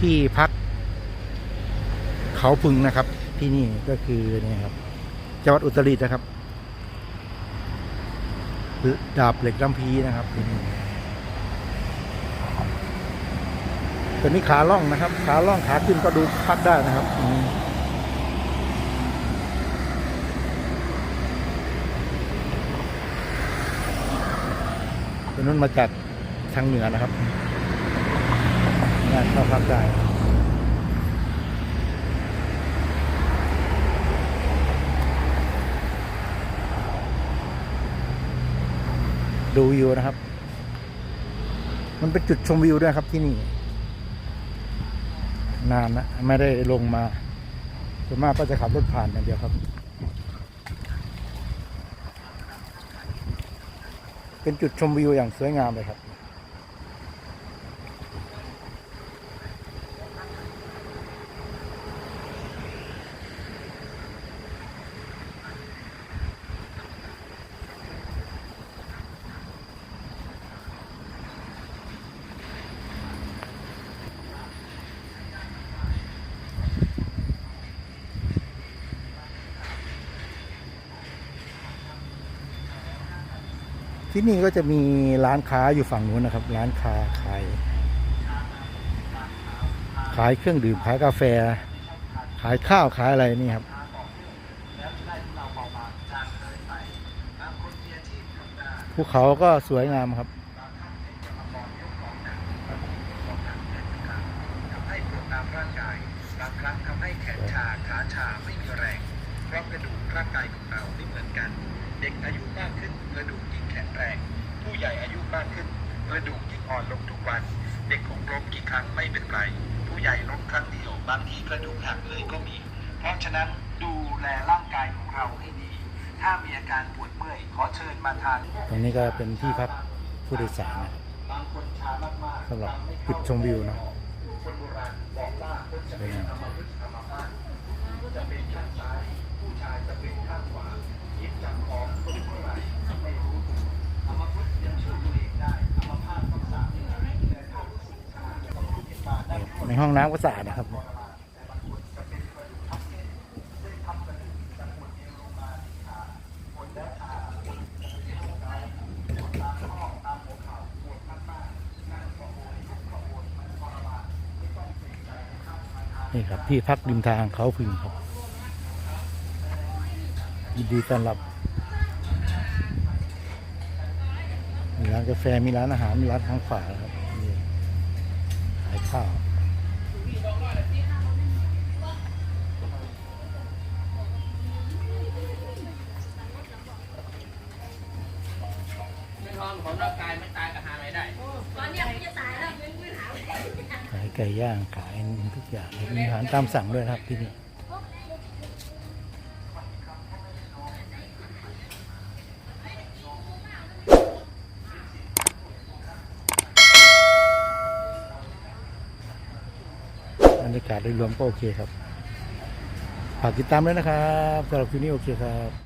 ที่พัก เขาพึงนะครับ ที่นี่ก็คือนี่ครับจังหวัดอุตรดิตถ์นะครับดาบเหล็กลำพีนะครับที่นี่ตัวนี้ขาล่องนะครับ ขาล่องขาขึ้นก็ดูพักได้นะครับอืมตัวนู้นมาจากทางเหนือนะครับ งานเข้าพักได้ดูวิวนะครับ มันเป็นจุดชมวิวด้วยครับที่นี่ นานนะไม่ได้ลงมาส่วนมากก็จะขับรถผ่านอย่างเดียวครับ เป็นจุดชมวิวอย่างสวยงามเลยครับ ที่นี่ก็จะมีร้านค้าอยู่ฝั่งนู้นนะครับ ร้านค้าขาย ขายเครื่องดื่มขายกาแฟ ขายข้าวขายอะไรนี่ครับภูเขาก็สวยงามครับทำให้ปวดตามร่างกายบางครั้งทำให้แขาขาชาไม่มีแรงเพราะกระดูกร่างกายของเราไม่เหมือนกัน เด็กอายุมากขึ้นกระดูก ข็งแรง ผู้ใหญ่อายุมากขึ้นกระดูกยิ่งอ่อนลงทุกวัน เด็กหกล้มกี่ครั้งไม่เป็นไรผู้ใหญ่ล้มครั้งเดียวบางทีกระดูกหักเลยก็มี เพราะฉะนั้นดูแลร่างกายของเราให้ดี ถ้ามีอาการปวดเมื่อยขอเชิญมาทานตรงนี้ก็เป็นที่พักผู้โดยสารนะบางคนชามากๆสำหรับจุดชมวิวนะคนโบราณ ในห้องน้ำก็สะอาดนะครับนี่ครับที่พักริมทางเขาพึงครับยินดีต้อนรับ มีร้านกาแฟมีร้านอาหารมีร้านทางขวาครับขายข้าว ไม่ท้องของร่างกายไม่ตายก็หาอะไรได้ ตอนเนี้ยกูจะตายแล้วมึงไม่หาอะไรขายไก่ย่างขายทุกอย่างมีอาหารตามสั่งด้วยนะครับที่นี่บรรยากาศโดยรวมก็โอเคครับ ฝากติดตามด้วยนะครับสำหรับคลิปนี้โอเคครับ